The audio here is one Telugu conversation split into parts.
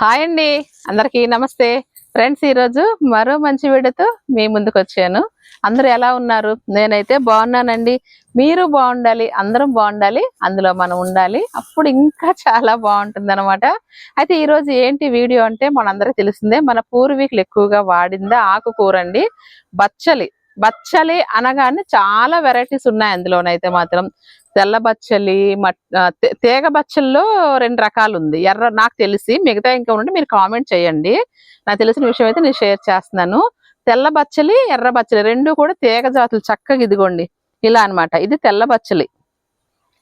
హాయ్ అండి. అందరికీ నమస్తే. ఫ్రెండ్స్ ఈరోజు మరో మంచి వీడియోతో మీ ముందుకు వచ్చాను. అందరూ ఎలా ఉన్నారు? నేనైతే బాగున్నానండి. మీరు బాగుండాలి అందరం బాగుండాలి అందులో మనం ఉండాలి. అప్పుడు ఇంకా చాలా బాగుంటుంది అనమాట అయితే ఈ రోజు ఏంటి వీడియో అంటే మనందరికీ తెలిసిందే మన పూర్వీకులు ఎక్కువగా వాడిందే ఆకుకూర అండి బచ్చలి. బచ్చలి అనగానే చాలా వెరైటీస్ ఉన్నాయి అందులోనైతే మాత్రం. తెల్ల బచ్చలి తీగ బచ్చల్లో రెండు రకాలు ఉంది ఎర్ర నాకు తెలిసి మిగతా ఇంకా ఉంటే మీరు కామెంట్ చేయండి. నాకు తెలిసిన విషయం అయితే నేను షేర్ చేస్తున్నాను. తెల్ల బచ్చలి ఎర్ర బచ్చలి రెండు కూడా తీగ జాతులు చక్కగా ఇదిగోండి. ఇలా అన్నమాట. ఇది తెల్ల బచ్చలి.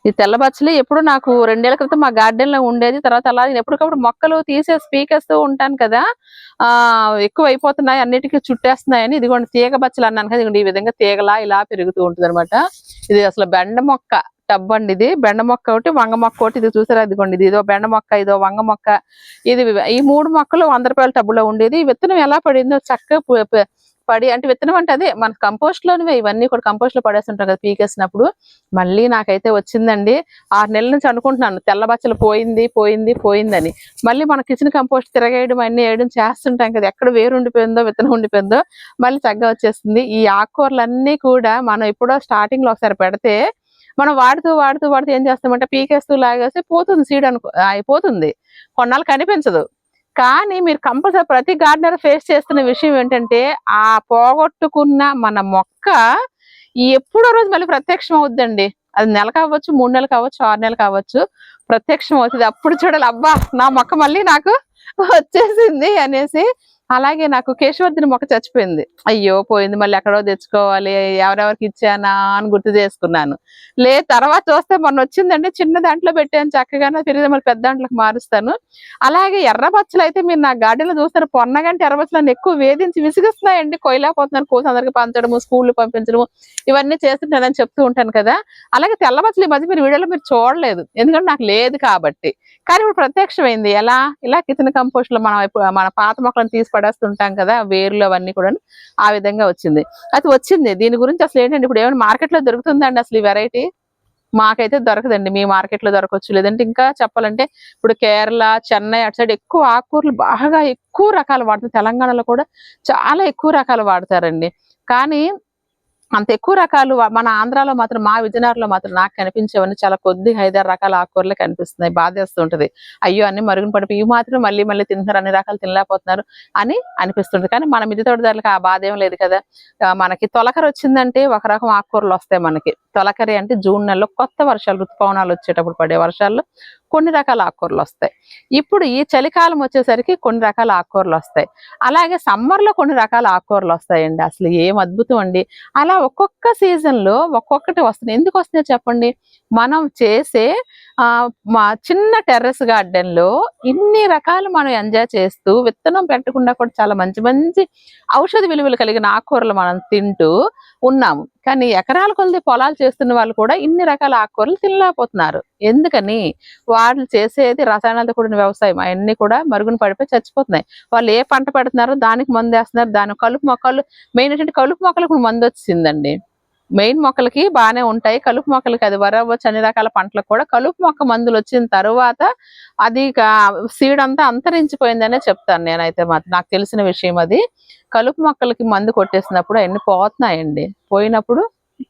ఈ తెల్ల బచ్చలి ఎప్పుడు నాకు రెండేళ్ళ క్రితం మా గార్డెన్లో ఉండేది. తర్వాత అలా నేను ఎప్పటికప్పుడు మొక్కలు తీసేసి పీకేస్తూ ఉంటాను కదా ఆ ఎక్కువ అయిపోతున్నాయి అన్నిటికీ చుట్టేస్తున్నాయని ఇదిగోండి తీగ బచ్చలు అన్నాను కదా ఇదిగోండి ఈ విధంగా తీగలా ఇలా పెరుగుతూ ఉంటుంది ఇది అసలు బెండ మొక్క. టబ్ అండి ఇది. బెండ మొక్క ఒకటి వంగ మొక్క ఒకటి. ఇది చూసారా? ఇదిగోండి ఇది. ఇదో బెండ మొక్క ఇదో వంగ మొక్క. ఇది ఈ మూడు మొక్కలు వంద రూపాయల టబ్బులో ఉండేది. విత్తనం ఎలా పడిందో చక్కగా పడి అంటే విత్తనం అంటే అదే మన కంపోస్ట్ లోనివే. ఇవన్నీ కూడా కంపోస్ట్లో పడేస్తుంటాం కదా పీకేసినప్పుడు. మళ్ళీ నాకైతే వచ్చిందండి. ఆరు నెలల నుంచి అనుకుంటున్నాను. తెల్ల బచ్చలు పోయింది పోయింది పోయిందని. మళ్ళీ మన కిచెన్ కంపోస్ట్ తిరగేయడం అన్ని వేయడం చేస్తుంటాం కదా. ఎక్కడ వేరు ఉండిపోయిందో విత్తనం ఉండిపోయిందో మళ్ళీ చక్కగా వచ్చేస్తుంది. ఈ ఆకుకూరలన్నీ కూడా మనం ఎప్పుడో స్టార్టింగ్లో ఒకసారి పెడితే మనం వాడుతూ వాడుతూ వాడుతూ ఏం చేస్తామంటే పీకేస్తూ లాగేస్తే పోతుంది సీడ్ అనుకో అయిపోతుంది. కొన్నాళ్ళు కనిపించదు. కానీ మీరు కంపల్సరీ ప్రతి గార్డెనర్ ఫేస్ చేస్తున్న విషయం ఏంటంటే ఆ పోగొట్టుకున్న మన మొక్క ఎప్పుడో రోజు మళ్ళీ ప్రత్యక్షం అవుద్దండి. అది నెల కావచ్చు మూడు నెలలు కావచ్చు ఆరు నెలలు కావచ్చు ప్రత్యక్షం అవుతుంది. అప్పుడు చూడాలి అబ్బా నా మొక్క మళ్ళీ నాకు వచ్చేసింది అనేసి అలాగే నాకు కేశవర్ధన మొక్క చచ్చిపోయింది. అయ్యో పోయింది. మళ్ళీ ఎక్కడో తెచ్చుకోవాలి. ఎవరెవరికి ఇచ్చానా అని గుర్తు చేసుకున్నాను. లే తర్వాత చూస్తే మొన్న వచ్చిందంటే చిన్న దాంట్లో పెట్టాను. చక్కగానే తిరిగి మళ్ళీ పెద్ద దాంట్లోకి మారుస్తాను. అలాగే ఎర్రబచ్చలు అయితే మీరు నా గార్డెన్లో చూస్తారు. పొన్నగంటే ఎర్రబచ్చలను ఎక్కువ వేధించి విసిగిస్తున్నాయండి. కొయ్యలేకపోతున్నాను. కోసం అందరికి పంచడము స్కూల్ పంపించడము ఇవన్నీ చేస్తుంటానని చెప్తూ ఉంటాను కదా. అలాగే తెల్లబచ్చలు ఈ మధ్య మీరు వీడియోలో మీరు చూడలేదు. ఎందుకంటే నాకు లేదు కాబట్టి. కానీ ఇప్పుడు ప్రత్యక్షమైంది. ఎలా? ఇలా కిచెన్ కంపోస్ట్లో మనం మన పాత మొక్కలను తీసి పడేస్తుంటాం కదా వేర్లు అవన్నీ కూడా ఆ విధంగా వచ్చింది. అది వచ్చింది. దీని గురించి అసలు ఏంటంటే ఇప్పుడు ఏమైనా మార్కెట్లో దొరుకుతుందండి అసలు ఈ వెరైటీ? మాకైతే దొరకదండి. మీ మార్కెట్లో దొరకవచ్చు. లేదంటే ఇంకా చెప్పాలంటే ఇప్పుడు కేరళ చెన్నై అటు సైడ్ ఎక్కువ ఆకుకూరలు బాగా ఎక్కువ రకాలు వాడుతారు. తెలంగాణలో కూడా చాలా ఎక్కువ రకాలు వాడతారండి. కానీ అంత ఎక్కువ రకాలు మన ఆంధ్రాలో మాత్రం మా విజయనగరంలో మాత్రం నాకు కనిపించేవన్నీ చాలా కొద్ది ఐదారు రకాల ఆకుకూరలే కనిపిస్తున్నాయి. బాధేస్తూ ఉంటది అయ్యో అన్ని మరుగున పడిపోయి ఇవి మాత్రం మళ్ళీ మళ్ళీ తింటున్నారు అన్ని రకాలు తినలేకపోతున్నారు అని అనిపిస్తుంది కానీ మన మిద్దె తోటదారులకు ఆ బాధ ఏం లేదు కదా. మనకి తొలకరి వచ్చిందంటే ఒక రకం ఆకుకూరలు వస్తాయి మనకి. తొలకరి అంటే జూన్ నెలలో కొత్త వర్షాలు ఋతుపవనాలు వచ్చేటప్పుడు పడే వర్షాల్లో కొన్ని రకాల ఆకుకూరలు వస్తాయి. ఇప్పుడు ఈ చలికాలం వచ్చేసరికి కొన్ని రకాల ఆకుకూరలు వస్తాయి. అలాగే సమ్మర్లో కొన్ని రకాల ఆకుకూరలు వస్తాయండి. అసలు ఏం అద్భుతం అండి. అలా ఒక్కొక్క సీజన్లో ఒక్కొక్కటి వస్తుంది ఎందుకు వస్తున్నాయి చెప్పండి? మనం చేసే మా చిన్న టెర్రస్ గార్డెన్లో ఇన్ని రకాలు మనం ఎంజాయ్ చేస్తూ విత్తనం పెట్టకుండా కూడా చాలా మంచి మంచి ఔషధ విలువలు కలిగిన ఆకుకూరలు మనం తింటూ ఉన్నాము. కానీ ఎకరాల కొలది పొలాలు చేస్తున్న వాళ్ళు కూడా ఇన్ని రకాల ఆకుకూరలు తినలేకపోతున్నారు. ఎందుకని? వాళ్ళు చేసేది రసాయనాలతో కూడిన వ్యవసాయం. అవన్నీ కూడా మరుగున పడిపోయి చచ్చిపోతున్నాయి. వాళ్ళు ఏ పంట పెడుతున్నారో దానికి మందు వేస్తున్నారు. దాని కలుపు మొక్కలు మెయిన్ ఏంటంటే కలుపు మొక్కలకు మందు వచ్చిందండి. మెయిన్ మొక్కలకి బాగానే ఉంటాయి. కలుపు మొక్కలకి అది వరవచ్చు అన్ని రకాల పంటలకు కూడా కలుపు మొక్క మందులు వచ్చిన తర్వాత అది సీడ్ అంతా అంతరించిపోయిందనే చెప్తాను నేనైతే మాత్రం. నాకు తెలిసిన విషయం అది. కలుపు మొక్కలకి మందు కొట్టేసినప్పుడు అవన్నీ పోతున్నాయండి. పోయినప్పుడు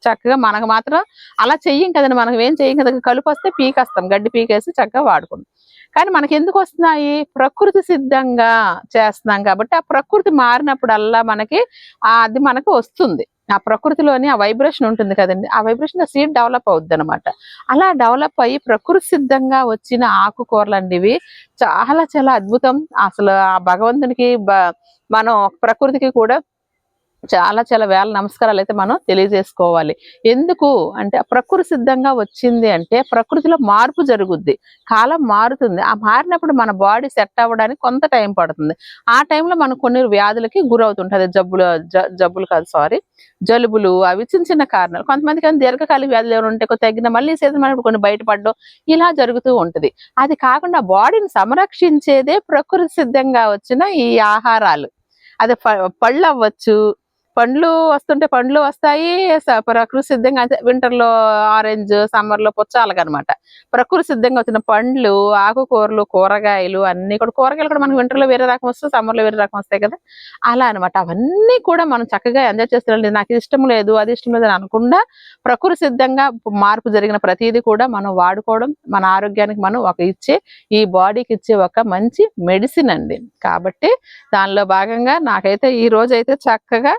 చక్కగా మనకు మాత్రం అలా చెయ్యం కదండి. మనకు ఏం చెయ్యం కదా కలుపు వస్తే పీకేస్తాం గడ్డి పీకేసి చక్కగా వాడుకుంటాం. కానీ మనకి ఎందుకు వస్తున్నాయి? ప్రకృతి సిద్ధంగా చేస్తున్నాం కాబట్టి ఆ ప్రకృతి మారినప్పుడల్లా మనకి ఆ అది మనకు వస్తుంది. ఆ ప్రకృతిలోని ఆ వైబ్రేషన్ ఉంటుంది కదండి. ఆ వైబ్రేషన్ సీడ్ డెవలప్ అవుద్ది అనమాట అలా డెవలప్ అయ్యి ప్రకృతి సిద్ధంగా వచ్చిన ఆకుకూరలు అండి ఇవి చాలా చాలా అద్భుతం. అసలు ఆ భగవంతునికి మనం ప్రకృతికి కూడా చాలా చాలా వేల నమస్కారాలు అయితే మనం తెలియజేసుకోవాలి. ఎందుకు? అంటే ప్రకృతి సిద్ధంగా వచ్చింది అంటే ప్రకృతిలో మార్పు జరుగుద్ది. కాలం మారుతుంది. ఆ మారినప్పుడు మన బాడీ సెట్ అవ్వడానికి కొంత టైం పడుతుంది. ఆ టైంలో మనం కొన్ని వ్యాధులకి గురవుతుంటుంది. జబ్బులు జ- జబ్బులు కాదు సారీ. జలుబులు అవి చిన్న చిన్న కారణాలు. కొంతమందికి కానీ దీర్ఘకాలిక వ్యాధులు ఏమైనా ఉంటే తగ్గిన మళ్ళీ సీజన్ మనం కొన్ని బయటపడడం ఇలా జరుగుతూ ఉంటది. అది కాకుండా బాడీని సంరక్షించేదే ప్రకృతి సిద్ధంగా వచ్చిన ఈ ఆహారాలు. అది పళ్ళు అవ్వచ్చు పండ్లు వస్తుంటే పండ్లు వస్తాయి స- ప్రకృతి సిద్ధంగా వింటర్లో ఆరెంజ్ సమ్మర్లో పుచ్చాలకనమాట ప్రకృతి సిద్ధంగా వచ్చిన పండ్లు ఆకుకూరలు కూరగాయలు అన్ని కూడా కూరగాయలు కూడా మనకి వింటర్లో వేరే రకం వస్తాయి సమ్మర్లో వేరే రకం వస్తాయి కదా. అలా అనమాట. అవన్నీ కూడా మనం చక్కగా ఎంజాయ్ చేస్తున్నాం. నాకు ఇష్టం లేదు అది ఇష్టం లేదు అని అనకుండా ప్రకృతి సిద్ధంగా మార్పు జరిగిన ప్రతిదీ కూడా మనం వాడుకోవడం మన ఆరోగ్యానికి మనం ఒక ఇచ్చే ఈ బాడీకి ఇచ్చే ఒక మంచి మెడిసిన్ అండి. కాబట్టి దానిలో భాగంగా నాకైతే ఈ రోజు అయితే చక్కగా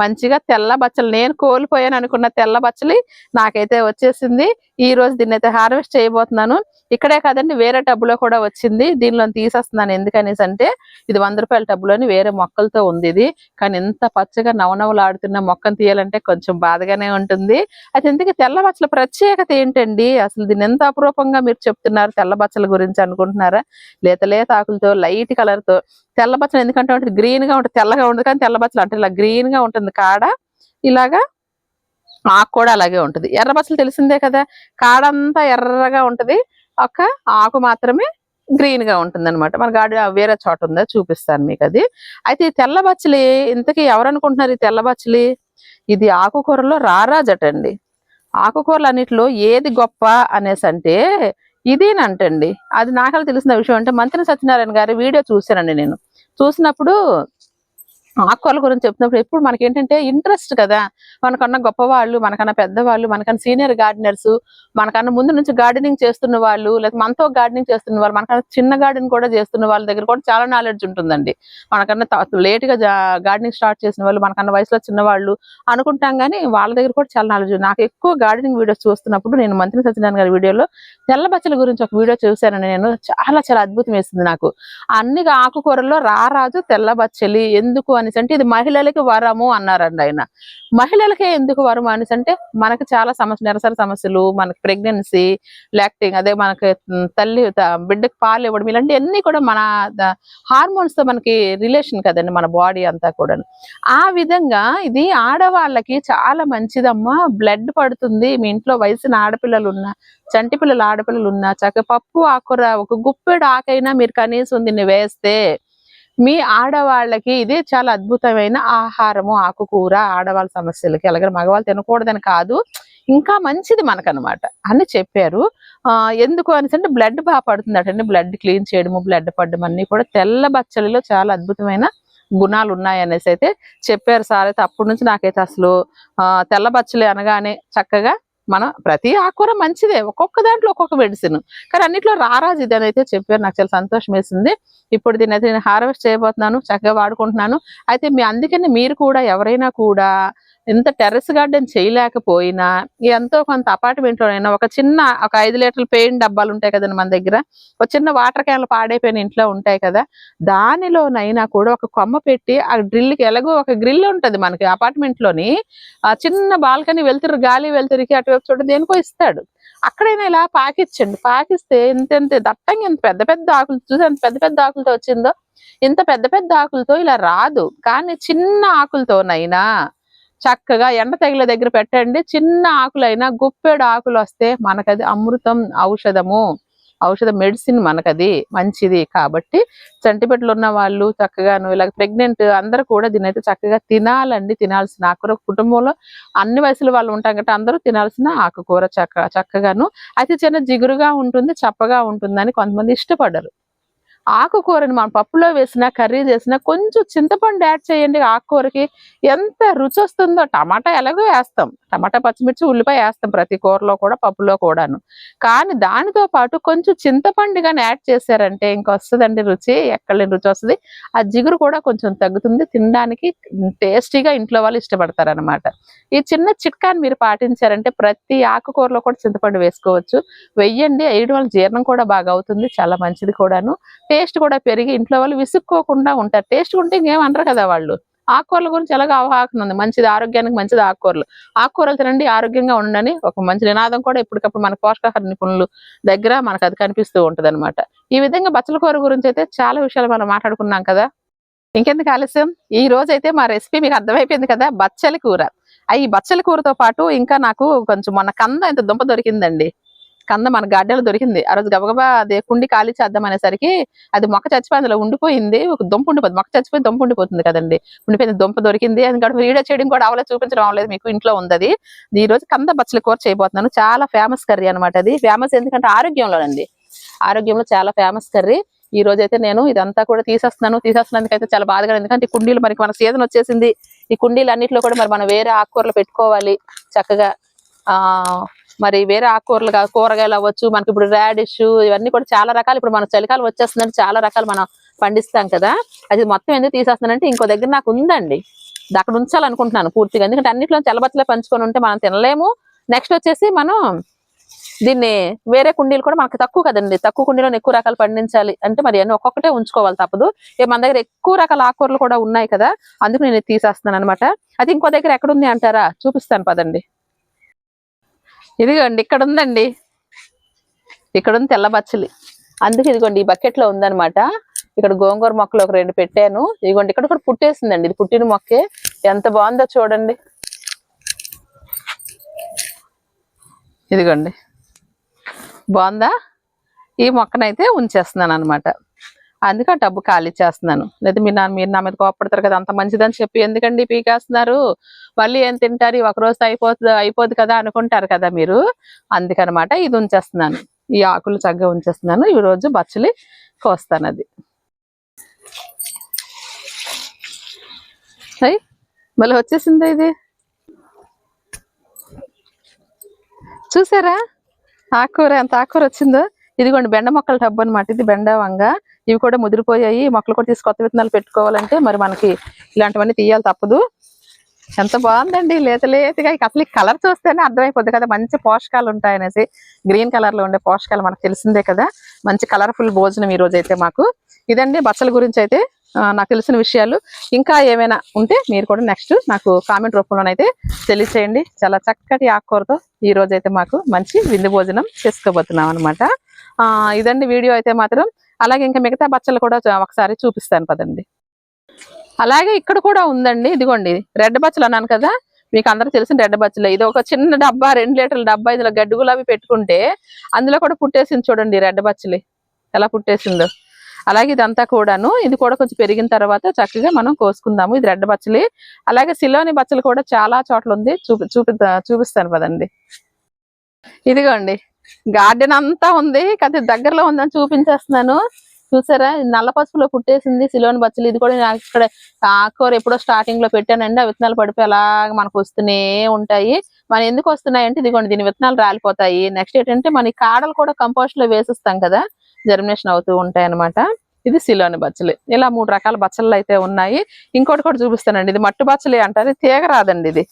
మంచిగా తెల్ల బచ్చలు. నేను కోల్పోయాను అనుకున్న తెల్ల బచ్చలి నాకైతే వచ్చేసింది. ఈ రోజు దీన్ని అయితే హార్వెస్ట్ చేయబోతున్నాను. ఇక్కడే కాదండి వేరే టబ్బులో కూడా వచ్చింది. దీనిలో తీసేస్తున్నాను ఎందుకనేసి అంటే ఇది వంద రూపాయల టబ్బులోని వేరే మొక్కలతో ఉంది ఇది. కానీ ఇంత పచ్చగా నవనవలాడుతున్న మొక్కను తీయాలంటే కొంచెం బాధగానే ఉంటుంది. అయితే ఇంతకీ తెల్ల బచ్చల ప్రత్యేకత ఏంటండి? అసలు దీన్ని ఎంత అపురూపంగా మీరు చెప్తున్నారు తెల్ల బచ్చల గురించి అనుకుంటున్నారా? లేత లేత ఆకులతో లైట్ కలర్ తెల్లబచ్చలు తెల్ల ఎందుకంటే ఉంటుంది? గ్రీన్గా ఉంటుంది. తెల్లగా ఉంటుంది కానీ తెల్ల బచ్చలు అంటే ఇలా గ్రీన్గా ఉంటుంది కాడ ఇలాగా ఆకు కూడా అలాగే ఉంటుంది. ఎర్రబచ్చలు తెలిసిందే కదా? కాడంతా ఎర్రగా ఉంటుంది. ఒక ఆకు మాత్రమే గ్రీన్గా ఉంటుంది అనమాట మన గాడి వేరే చోట ఉందా? చూపిస్తాను మీకు అది. అయితే ఈ తెల్ల బచ్చలి ఇంతకీ ఎవరనుకుంటున్నారు ఈ తెల్ల బచ్చలి? ఇది ఆకుకూరలో రారాజట అండి ఆకుకూరలు అన్నిటిలో ఏది గొప్ప అనేసి అంటే ఇదేనంటండి. అది నాకు తెలిసిన విషయం అంటే మంత్రి సత్యనారాయణ గారి వీడియో చూశానండి నేను. చూసినప్పుడు ఆకుకూరల గురించి చెప్తున్నప్పుడు ఎప్పుడు మనకి ఏంటంటే ఇంట్రెస్ట్ కదా. మనకన్నా గొప్పవాళ్ళు మనకన్నా పెద్దవాళ్ళు మనకన్నా సీనియర్ గార్డెనర్స్ మనకన్నా ముందు నుంచి గార్డెనింగ్ చేస్తున్న వాళ్ళు లేకపోతే మనతో గార్డెనింగ్ చేస్తున్న వాళ్ళు మనకన్నా చిన్న గార్డెన్ కూడా చేస్తున్న వాళ్ళ దగ్గర కూడా చాలా నాలెడ్జ్ ఉంటుందండి. మనకన్నా లేట్గా గార్డెనింగ్ స్టార్ట్ చేసిన వాళ్ళు మనకన్నా వయసులో చిన్నవాళ్ళు అనుకుంటాం కానీ వాళ్ళ దగ్గర కూడా చాలా నాలెడ్జ్ నాకు ఎక్కువ గార్డెనింగ్ వీడియోస్ చూస్తున్నప్పుడు నేను మంత్రి సత్యనారాయణ గారి వీడియోలో తెల్ల బచ్చల గురించి ఒక వీడియో చూశానని నేను. చాలా చాలా అద్భుతం వేసింది నాకు. అన్ని ఆకుకూరల్లో రారాజు తెల్ల బచ్చలి ఎందుకు అనేసి అంటే ఇది మహిళలకి వరము అన్నారండి ఆయన. మహిళలకే ఎందుకు వరం అనేసి అంటే మనకి చాలా సమస్య నిరసన సమస్యలు మనకి ప్రెగ్నెన్సీ లాక్టింగ్ అదే మనకి తల్లి బిడ్డకి పాలు ఇవ్వడం ఇలాంటివన్నీ కూడా మన హార్మోన్స్తో మనకి రిలేషన్ కదండి మన బాడీ అంతా కూడా ఆ విధంగా ఇది ఆడవాళ్ళకి చాలా మంచిదమ్మా. బ్లడ్ పడుతుంది. మీ ఇంట్లో వయసున ఆడపిల్లలు ఉన్నా చంటి పిల్లలు ఆడపిల్లలు ఉన్నా చక్కగా పప్పు ఆకుర ఒక గుప్పెడు ఆకైనా మీరు కనీసం దీన్ని వేస్తే మీ ఆడవాళ్ళకి ఇది చాలా అద్భుతమైన ఆహారము ఆకుకూర ఆడవాళ్ళ సమస్యలకి. అలాగే మగవాళ్ళు తినకూడదని కాదు ఇంకా మంచిది మనకనమాట అని చెప్పారు. ఆ ఎందుకు అనేసి అంటే బ్లడ్ బాగా పడుతుంది అటండి బ్లడ్ క్లీన్ చేయడము బ్లడ్ పడడం అన్ని కూడా తెల్ల బచ్చలిలో చాలా అద్భుతమైన గుణాలు ఉన్నాయి అనేసి అయితే చెప్పారు సార్. అయితే అప్పటి నుంచి నాకైతే అసలు ఆ తెల్ల బచ్చలి అనగానే చక్కగా మన ప్రతి ఆకుకూర మంచిదే. ఒక్కొక్క దాంట్లో ఒక్కొక్క మెడిసిన్. కానీ అన్నిట్లో రారాజు ఇది అయితే చెప్పారు. నాకు చాలా సంతోషం వేసింది. ఇప్పుడు దీని అయితే నేను హార్వెస్ట్ చేయబోతున్నాను. చక్కగా వాడుకుంటున్నాను. అయితే మీ అందుకని మీరు కూడా ఎవరైనా కూడా ఎంత టెర్రస్ గార్డెన్ చేయలేకపోయినా ఎంతో కొంత అపార్ట్మెంట్లోనైనా లోనైనా ఒక చిన్న ఒక ఐదు లీటర్ల పెయిన్ డబ్బాలు ఉంటాయి కదండి మన దగ్గర ఒక చిన్న వాటర్ క్యాన్లు పాడైపోయిన ఇంట్లో ఉంటాయి కదా దానిలోనైనా కూడా ఒక కొమ్మ పెట్టి ఆ డ్రిల్కి ఎలాగో ఒక గ్రిల్ ఉంటది మనకి అపార్ట్మెంట్లోని లోని ఆ చిన్న బాల్కనీ వెళ్తురు గాలి వెళ్తురికి అటువైపు చూడ దేనికో ఇస్తాడు. అక్కడైనా ఇలా పాకిచ్చండి పాకిస్తే ఎంత ఎంత దట్టంగా ఎంత పెద్ద పెద్ద ఆకులు చూసి ఎంత పెద్ద పెద్ద ఆకులతో వచ్చిందో? ఇంత పెద్ద పెద్ద ఆకులతో ఇలా రాదు కానీ చిన్న ఆకులతోనైనా చక్కగా ఎండ తగిలే దగ్గర పెట్టండి. చిన్న ఆకులైనా గుప్పెడు ఆకులు వస్తే మనకది అమృతం ఔషధము. ఔషధ మెడిసిన్ మనకది మంచిది కాబట్టి చంటిపెట్లు ఉన్న వాళ్ళు చక్కగాను ఇలా ప్రెగ్నెంట్ అందరూ కూడా దీని అయితే చక్కగా తినాలండి. తినాల్సిన ఆకుకూర కుటుంబంలో అన్ని వయసుల వాళ్ళు ఉంటాం కాబట్టి అందరూ తినాల్సిన ఆకుకూర చక్క చక్కగాను. అయితే చిన్న జిగురుగా ఉంటుంది చప్పగా ఉంటుందని కొంతమంది ఇష్టపడరు. ఆకుకూరని మనం పప్పులో వేసినా కర్రీ చేసినా కొంచెం చింతపండు యాడ్ చేయండి ఆకుకూరకి. ఎంత రుచి వస్తుందో టమాటా ఎలాగో వేస్తాం. టమాటా పచ్చిమిర్చి ఉల్లిపాయ వేస్తాం ప్రతి కూరలో కూడా పప్పులో కూడాను. కానీ దానితో పాటు కొంచెం చింతపండు కానీ యాడ్ చేశారంటే ఇంకొస్తుందండి రుచి ఎక్కడ రుచి వస్తుంది. ఆ జిగురు కూడా కొంచెం తగ్గుతుంది. తినడానికి టేస్టీగా ఇంట్లో వాళ్ళు ఇష్టపడతారు అనమాట ఈ చిన్న చిట్కాని మీరు పాటించారంటే ప్రతి ఆకుకూరలో కూడా చింతపండు వేసుకోవచ్చు. వెయ్యండి వేయడం వల్ల జీర్ణం కూడా బాగా అవుతుంది. చాలా మంచిది కూడాను. టేస్ట్ కూడా పెరిగి ఇంట్లో వాళ్ళు విసుక్కోకుండా ఉంటారు. టేస్ట్ ఉంటే ఇంకేం కదా వాళ్ళు. ఆకుకూరల గురించి ఎలాగో అవగాహన ఉంది. మంచిది ఆరోగ్యానికి మంచిది ఆకుకూరలు. ఆకుకూరలు తినండి ఆరోగ్యంగా ఉండని ఒక మంచి నినాదం కూడా ఎప్పటికప్పుడు మన పోషకాహార నిపుణులు దగ్గర మనకు అది కనిపిస్తూ ఉంటది ఈ విధంగా బచ్చల కూర గురించి అయితే చాలా విషయాలు మనం మాట్లాడుకున్నాం కదా. ఇంకెందుకు ఆలస్యం? ఈ రోజు అయితే మా రెసిపీ మీకు అర్థమైపోయింది కదా బచ్చలి కూర. ఆ ఈ బచ్చలి కూరతో పాటు ఇంకా నాకు కొంచెం మొన్న కంద ఇంత దుంప దొరికిందండి. కంద మన గాడ్డలో దొరికింది. ఆ రోజు గబగబా అదే కుండి ఖాళీ చేద్దాం అనేసరికి అది మొక్క చచ్చిపోయి అందులో ఉండిపోయింది. ఒక దుంప ఉండిపోతుంది. మొక్క చచ్చిపోయి దుంప ఉండిపోతుంది కదండి. ఉండిపోయింది దుంప దొరికింది. అది వీడియో చేయడం కూడా అవలేదు చూపించడం అవ్వలేదు. మీకు ఇంట్లో ఉంది ఈ రోజు కంద బచ్చల కూర చేయబోతున్నాను. చాలా ఫేమస్ కర్రీ అన్నమాట అది. ఫేమస్ ఎందుకంటే ఆరోగ్యంలోనండి. ఆరోగ్యంలో చాలా ఫేమస్ కర్రీ. ఈ రోజు అయితే నేను ఇదంతా కూడా తీసేస్తున్నాను. తీసేస్తున్నందుకైతే అయితే చాలా బాధగా ఎందుకంటే ఈ కుండీలు మనకి మన సీజన్ వచ్చేసింది. ఈ కుండీలు అన్నింటిలో కూడా మరి మనం వేరే ఆకుకూరలు పెట్టుకోవాలి. చక్కగా ఆ మరి వేరే ఆకుకూరలు కూరగాయలు అవ్వచ్చు మనకి ఇప్పుడు రాడిష్ ఇవన్నీ కూడా చాలా రకాలు ఇప్పుడు మన చలికాలం వచ్చేస్తుందంటే చాలా రకాలు మనం పండిస్తాం కదా. అది మొత్తం ఎందుకు తీసేస్తానంటే ఇంకో దగ్గర నాకు ఉందండి. అక్కడ ఉంచాలనుకుంటున్నాను పూర్తిగా. ఎందుకంటే అన్నింటిలో తెల్లబచ్చలే పంచుకొని ఉంటే మనం తినలేము. నెక్స్ట్ వచ్చేసి మనం దీన్ని వేరే కుండీలు కూడా మనకు తక్కువ కదండి. తక్కువ కుండీలో ఎక్కువ రకాలు పండించాలి అంటే మరి అన్నీ ఒక్కొక్కటే ఉంచుకోవాలి తప్పదు. మన దగ్గర ఎక్కువ రకాల ఆకుకూరలు కూడా ఉన్నాయి కదా. అందుకు నేను తీసేస్తున్నాను అనమాట అది ఇంకో దగ్గర ఎక్కడుంది అంటారా? చూపిస్తాను పదండి. ఇదిగోండి ఇక్కడ ఉందండి ఇక్కడ ఉంది తెల్ల బచ్చలి అందుకే ఇదిగోండి ఈ బకెట్లో ఉందనమాట ఉందన్నమాట. ఇక్కడ గోంగూర మొక్కలు ఒక రెండు పెట్టాను. ఇదిగోండి ఇక్కడ కూడా పుట్టేసిందండి ఇది పుట్టిన మొక్కే. ఎంత బాగుందో చూడండి. ఇదిగోండి. బాగుందా? ఈ మొక్కనైతే ఉంచేస్తున్నాను అనమాట అందుకే ఆ డబ్బు ఖాళీ చేస్తున్నాను. లేదా మీరు నా మీరు నా మీద కోపడతారు కదా అంత మంచిదని చెప్పి ఎందుకండి పీకేస్తున్నారు? మళ్ళీ ఏం తింటారు? ఒక రోజు అయిపోతుంది అయిపోదు కదా అనుకుంటారు కదా మీరు. అందుకనమాట ఇది ఉంచేస్తున్నాను. ఈ ఆకులు చక్కగా ఉంచేస్తున్నాను. ఈ రోజు బచ్చలి కోస్తాను అది. అయ్ మళ్ళీ వచ్చేసిందా ఇది. చూసారా? ఆకుకూర ఎంత ఆకుకూర వచ్చిందో? ఇదిగోండి బెండ మొక్కల టబ్బు అనమాట ఇది బెండ వంగ. ఇవి కూడా ముదిరిపోయాయి. మొక్కలు కూడా తీసి కొత్త విత్తనాలు పెట్టుకోవాలంటే మరి మనకి ఇలాంటివన్నీ తీయాలి తప్పదు. ఎంత బాగుందండి లేత లేతగా. ఇక అసలు ఈ కలర్ చూస్తేనే అర్థమైపోద్ది కదా. మంచి పోషకాలు ఉంటాయి అనేసి గ్రీన్ కలర్లో ఉండే పోషకాలు మనకు తెలిసిందే కదా. మంచి కలర్ఫుల్ భోజనం ఈ రోజు అయితే మాకు. ఇదండి బచ్చల గురించి అయితే నాకు తెలిసిన విషయాలు. ఇంకా ఏమైనా ఉంటే మీరు కూడా నెక్స్ట్ నాకు కామెంట్ రూపంలోనైతే తెలియచేయండి. చాలా చక్కటి ఆకుకూరతో ఈ రోజు అయితే మాకు మంచి విందు భోజనం చేసుకోబోతున్నాం అనమాట ఇదండి వీడియో అయితే మాత్రం. అలాగే ఇంకా మిగతా బచ్చలు కూడా ఒకసారి చూపిస్తాను పదండి. అలాగే ఇక్కడ కూడా ఉందండి. ఇదిగోండి రెడ్ బచ్చలు అన్నాను కదా. మీకు అందరూ తెలిసిన రెడ్ బచ్చలు. ఇది ఒక చిన్న డబ్బా రెండు లీటర్ల డబ్బా. ఇందులో గడ్డి గులాబీ పెట్టుకుంటే అందులో కూడా పుట్టేసింది చూడండి రెడ్ బచ్చలి. ఎలా పుట్టేసిందో. అలాగే ఇదంతా కూడాను ఇది కూడా కొంచెం పెరిగిన తర్వాత చక్కగా మనం కోసుకుందాము. ఇది రెడ్ బచ్చలి. అలాగే సిలోని బచ్చలు కూడా చాలా చోట్ల ఉంది. చూపి చూపి చూపిస్తాను పదండి. ఇదిగోండి గార్డెన్ అంతా ఉంది కానీ దగ్గరలో ఉందని చూపించేస్తున్నాను. చూసారా? నల్ల పసుపులో పుట్టేసింది సిలోని బచ్చలు. ఇది కూడా నాకు ఇక్కడ ఆకుకూర ఎప్పుడో స్టార్టింగ్లో పెట్టానండి. ఆ విత్తనాలు పడిపోయి అలాగ మనకు వస్తూనే ఉంటాయి. మన ఎందుకు వస్తున్నాయి అంటే ఇదిగోండి దీని విత్తనాలు రాలిపోతాయి. నెక్స్ట్ ఏంటంటే మన కాడలు కూడా కంపోస్ట్లో వేసిస్తాం కదా జర్మినేషన్ అవుతూ ఉంటాయి అన్నమాట. ఇది సిలోని బచ్చలు. ఇలా మూడు రకాల బచ్చలు అయితే ఉన్నాయి. ఇంకోటి కూడా చూపిస్తానండి. ఇది మట్టు బచ్చలే అంటారు. తీగ రాదండి ఇది.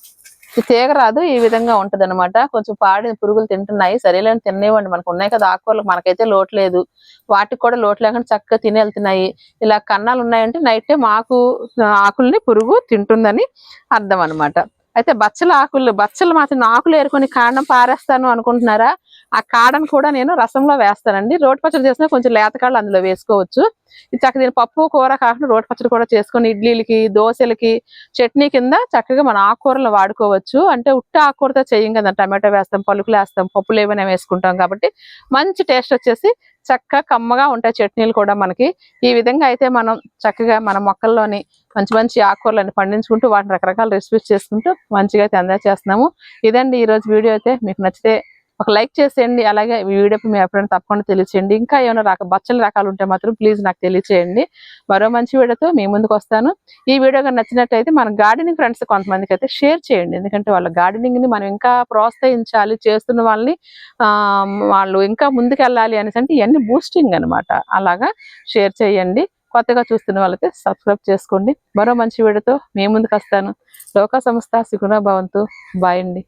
ఈ తీగ రాదు ఈ విధంగా ఉంటది కొంచెం పాడి పురుగులు తింటున్నాయి సరేలేని తినేవండి మనకు ఉన్నాయి కదా ఆకుకూరలు మనకైతే లోటు లేదు. వాటికి కూడా లోటు లేకుండా చక్కగా తిని వెళ్తున్నాయి. ఇలా కన్నాలు ఉన్నాయంటే నైట్ టైం ఆకు ఆకుల్ని పురుగు తింటుందని అర్థం అన్నమాట అయితే బచ్చల ఆకులు బచ్చలు మాత్రం ఆకులు ఏరుకొని కాండం పారేస్తాను అనుకుంటున్నారా? ఆ కాడను కూడా నేను రసంలో వేస్తానండి. రోటి పచ్చడి చేసినా కొంచెం లేతకాళ్ళు అందులో వేసుకోవచ్చు. చక్కగా దీని పప్పు కూర కాకుండా రోటి పచ్చడి కూడా చేసుకొని ఇడ్లీలకి దోశలకి చట్నీ కింద చక్కగా మన ఆకుకూరలు వాడుకోవచ్చు. అంటే ఉట్ట ఆకుకూరతో చేయం కదా టమాటో వేస్తాం పలుకులు వేస్తాం పప్పులు ఏమైనా వేసుకుంటాం కాబట్టి మంచి టేస్ట్ వచ్చేసి చక్కగా కమ్మగా ఉంటాయి చట్నీలు కూడా మనకి. ఈ విధంగా అయితే మనం చక్కగా మన మొక్కల్లోని మంచి మంచి ఆకుకూరలను పండించుకుంటూ వాటిని రకరకాల రెసిపీస్ చేసుకుంటూ మంచిగా అయితే అందజేస్తున్నాము చేస్తున్నాము. ఇదండి ఈ రోజు వీడియో అయితే. మీకు నచ్చితే ఒక లైక్ చేసేయండి. అలాగే ఈ వీడియోకి మీ అభిప్రాయం తప్పకుండా తెలియచేయండి. ఇంకా ఏమైనా రక బచ్చల రకాలు ఉంటే మాత్రం ప్లీజ్ నాకు తెలియచేయండి. మరో మంచి వీడియోతో మీ ముందుకు వస్తాను. ఈ వీడియో కానీ నచ్చినట్టయితే మన గార్డెనింగ్ ఫ్రెండ్స్ కొంతమందికి అయితే షేర్ చేయండి. ఎందుకంటే వాళ్ళ గార్డెనింగ్ని మనం ఇంకా ప్రోత్సహించాలి చేస్తున్న వాళ్ళని ఆ, వాళ్ళు ఇంకా ముందుకెళ్ళాలి అనేసి అంటే ఇవన్నీ బూస్టింగ్ అన్నమాట. అలాగా షేర్ చేయండి. కొత్తగా చూస్తున్న వాళ్ళైతే సబ్స్క్రైబ్ చేసుకోండి. మరో మంచి వీడియోతో మేము ముందుకు వస్తాను. లోక సంస్థ సుగుణ భవంతు. బాయ్ అండి.